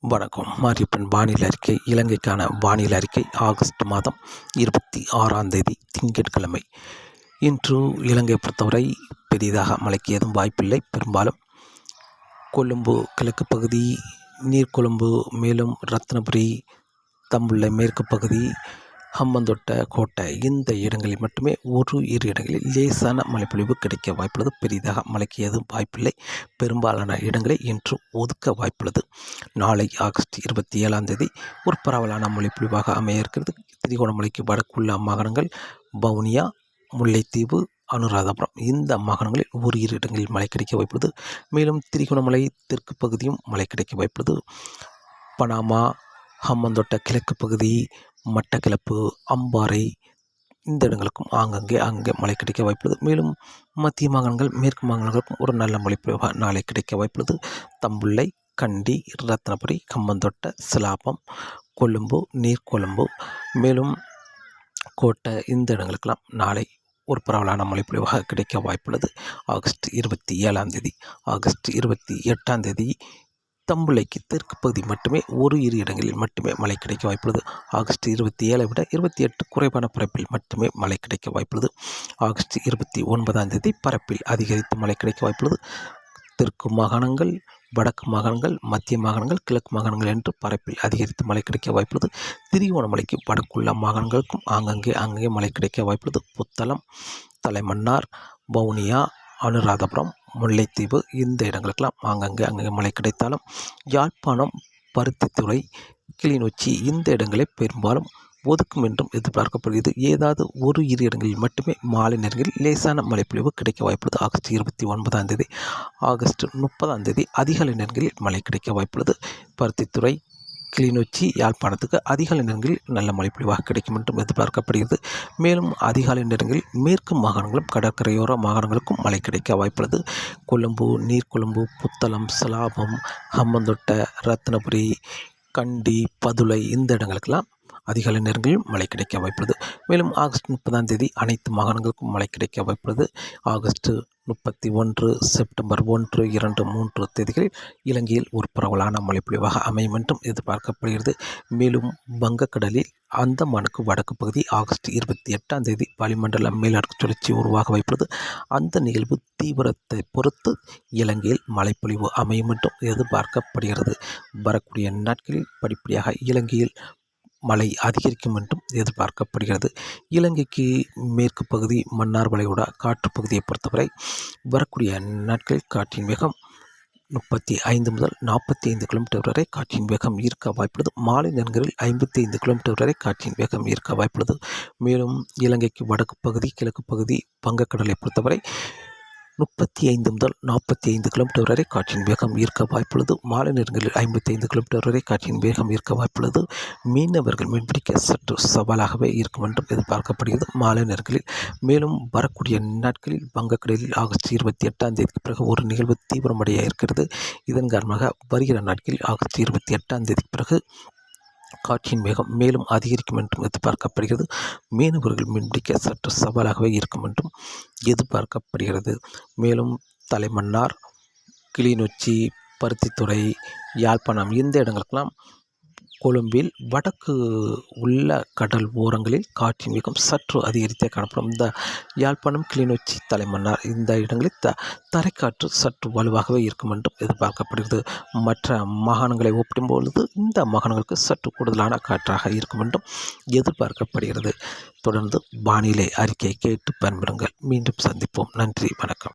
வணக்கம். மாரியப்பன் வானிலை அறிக்கை. இலங்கைக்கான வானிலை அறிக்கை. ஆகஸ்ட் மாதம் இருபத்தி ஆறாம் தேதி திங்கட்கிழமை. இன்று இலங்கை பொறுத்தவரை பெரிதாக மழைக்கு ஏதும் வாய்ப்பில்லை. பெரும்பாலும் கொழும்பு கிழக்கு பகுதி நீர்கொழும்பு மேலும் ரத்னபுரி தம்புள்ள மேற்கு பகுதி ஹம்மந்தொட்ட கோட்டை இந்த இடங்களில் மட்டுமே ஒரு இரு இடங்களில் லேசான மழைப்பொழிவு கிடைக்க வாய்ப்புள்ளது. பெரிதாக மழைக்கு எதுவும் வாய்ப்பில்லை. பெரும்பாலான இடங்களை இன்று ஒதுக்க வாய்ப்புள்ளது. நாளை ஆகஸ்ட் இருபத்தி ஏழாம் தேதி ஒரு பரவலான மழைப்பொழிவாக அமைய இருக்கிறது திரிகோணமலைக்கு வடக்குள்ள மாகாணங்கள் வவுனியா முல்லைத்தீவு அனுராதபுரம் இந்த மாகாணங்களில் ஒரு இரு இடங்களில் மழை கிடைக்க வாய்ப்புள்ளது. மேலும் திரிகோணமலை தெற்கு பகுதியும் மழை கிடைக்க வாய்ப்புள்ளது. பனாமா ஹம்மந்தோட்ட கிழக்கு பகுதி மட்டக்கிளப்பு அம்பாறை இந்த இடங்களுக்கும் ஆங்கங்கே அங்கே மழை கிடைக்க வாய்ப்புள்ளது. மேலும் மத்திய மாகாணங்கள் மேற்கு மாகாணங்களுக்கும் ஒரு நல்ல மழை நாளை கிடைக்க வாய்ப்புள்ளது. தம்புள்ளை கண்டி ரத்னபுரி கம்பந்தொட்ட சிலாபம் கொழும்பு நீர்கொழும்பு. மேலும் கோட்டை இந்த இடங்களுக்கெல்லாம் நாளை ஒரு பரவலான மழைப்பொழிவாக கிடைக்க வாய்ப்புள்ளது. ஆகஸ்ட் இருபத்தி ஏழாம் தேதி ஆகஸ்ட் இருபத்தி எட்டாம் தேதி தம்புளைக்கு தெற்கு பகுதி மட்டுமே ஒரு இரு இடங்களில் மட்டுமே மழை கிடைக்க வாய்ப்புள்ளது. ஆகஸ்ட் இருபத்தி ஏழை விட இருபத்தி எட்டு குறைவான பரப்பில் மட்டுமே மழை கிடைக்க வாய்ப்புள்ளது. ஆகஸ்ட் இருபத்தி ஒன்பதாம் தேதி பரப்பில் அதிகரித்து மழை கிடைக்க வாய்ப்புள்ளது. தெற்கு மாகாணங்கள் வடக்கு மாகாணங்கள் மத்திய மாகாணங்கள் கிழக்கு மாகாணங்கள் என்று பரப்பில் அதிகரித்து மழை கிடைக்க வாய்ப்புள்ளது. திரிகோணமலைக்கு வடக்குள்ள மாகாணங்களுக்கும் ஆங்கங்கே அங்கங்கே மழை கிடைக்க வாய்ப்புள்ளது. புத்தளம் தலைமன்னார் வவுனியா அனுராதபுரம் முல்லைத்தீவு இந்த இடங்களுக்கெல்லாம் ஆங்கங்கே அங்கங்கே மழை கிடைத்தாலும் யாழ்ப்பாணம் பருத்தித்துறை கிளிநொச்சி இந்த இடங்களே பெரும்பாலும் ஒதுக்கும் என்றும் எதிர்பார்க்கப்படுகிறது. ஏதாவது ஒரு இரு இடங்களில் மட்டுமே மாலை நேரங்களில் லேசான மழைப்பொழிவு கிடைக்க வாய்ப்புள்ளது. ஆகஸ்ட் இருபத்தி ஒன்பதாம் தேதி ஆகஸ்ட் முப்பதாம் தேதி அதிகாலை நேரங்களில் மழை கிடைக்க வாய்ப்புள்ளது. பருத்தித்துறை கிளிநொச்சி யாழ்ப்பாணத்துக்கு அதிகாலை நேரங்களில் நல்ல மழைப்பொழிவாக கிடைக்கும் என்றும் எதிர்பார்க்கப்படுகிறது. மேலும் அதிகாலை நேரங்களில் மேற்கு மாகாணங்களும் கடற்கரையோர மாகாணங்களுக்கும் மழை கிடைக்க வாய்ப்புள்ளது. கொழும்பு நீர்கொழும்பு புத்தளம் சலாபம் ஹம்மந்தொட்டை ரத்னபுரி கண்டி பதுளை இந்த இடங்களுக்கெல்லாம் அதிகாலை நேரங்களில் மழை கிடைக்க வாய்ப்புள்ளது. மேலும் ஆகஸ்ட் முப்பதாம் தேதி அனைத்து மாகாணங்களுக்கும் மழை கிடைக்க வாய்ப்புள்ளது. ஆகஸ்ட் முப்பத்தி ஒன்று செப்டம்பர் ஒன்று இரண்டு மூன்று தேதிகளில் இலங்கையில் ஒரு பரவலான மழைப்பொழிவாக அமையும் என்றும் எதிர்பார்க்கப்படுகிறது. மேலும் வங்கக்கடலில் அந்தமானுக்கு வடக்கு பகுதி ஆகஸ்ட் இருபத்தி எட்டாம் தேதி வளிமண்டல மேலடுக்கு சுழற்சி உருவாக வைப்பது. அந்த நிகழ்வு தீவிரத்தை பொறுத்து இலங்கையில் மழைப்பொழிவு அமையும் என்றும் எதிர்பார்க்கப்படுகிறது. வரக்கூடிய நாட்களில் படிப்படியாக இலங்கையில் மழை அதிகரிக்கும் என்றும் எதிர்பார்க்கப்படுகிறது. இலங்கைக்கு மேற்கு பகுதி மன்னார் வளைகுடா காற்று பகுதியை பொறுத்தவரை வரக்கூடிய நாட்களில் காற்றின் வேகம் முப்பத்தி ஐந்து முதல் நாற்பத்தி ஐந்து கிலோமீட்டர் வரை காற்றின் வேகம் ஈர்க்க வாய்ப்புள்ளது. மாலை நேரங்களில் ஐம்பத்தி ஐந்து கிலோமீட்டர் வரை காற்றின் வேகம் ஈர்க்க வாய்ப்புள்ளது. மேலும் இலங்கைக்கு வடக்கு பகுதி கிழக்கு பகுதி வங்கக்கடலை பொறுத்தவரை முப்பத்தி ஐந்து முதல் நாற்பத்தி ஐந்து கிலோமீட்டர் வரை காற்றின் வேகம் ஈர்க்க வாய்ப்புள்ளது. மாலை நேரங்களில் ஐம்பத்தி ஐந்து கிலோமீட்டர் வரை காற்றின் வேகம் இருக்க வாய்ப்புள்ளது. மீனவர்கள் மீன்பிடிக்க சற்று சவாலாகவே இருக்கும் என்றும் எதிர்பார்க்கப்படுகிறது. மாலை நேரங்களில் மேலும் வரக்கூடிய நாட்களில் வங்கக்கடலில் ஆகஸ்ட் இருபத்தி எட்டாம் தேதிக்கு பிறகு ஒரு நிகழ்வு தீவிரமடைய இருக்கிறது இதன் காரணமாக வருகிற நாட்களில் ஆகஸ்ட் இருபத்தி எட்டாம் தேதிக்கு பிறகு காற்றின் வேகம் மேலும் அதிகரிக்கும் என்றும் எதிர்பார்க்கப்படுகிறது. மீனவர்கள் மீன்பிடிக்க சற்று சவாலாகவே இருக்கும் என்றும் எதிர்பார்க்கப்படுகிறது. மேலும் தலைமன்னார் கிளிநொச்சி பருத்தித்துறை யாழ்ப்பாணம் இந்த இடங்களுக்கெல்லாம் கொழும்பில் வடக்கு உள்ள கடல் ஓரங்களில் காற்றின் வேகம் சற்று அதிகரித்தே காணப்படும். இந்த யாழ்ப்பாணம் கிளிநொச்சி தலைமன்னார் இந்த இடங்களில் த தரைக்காற்று சற்று வலுவாகவே இருக்கும் என்றும் எதிர்பார்க்கப்படுகிறது. மற்ற மாகாணங்களை ஒப்பிடும்பொழுது இந்த மாகாணங்களுக்கு சற்று கூடுதலான காற்றாக இருக்கும் என்றும் எதிர்பார்க்கப்படுகிறது. தொடர்ந்து வானிலை அறிக்கை கேட்டு பயன்படுங்கள். மீண்டும் சந்திப்போம். நன்றி. வணக்கம்.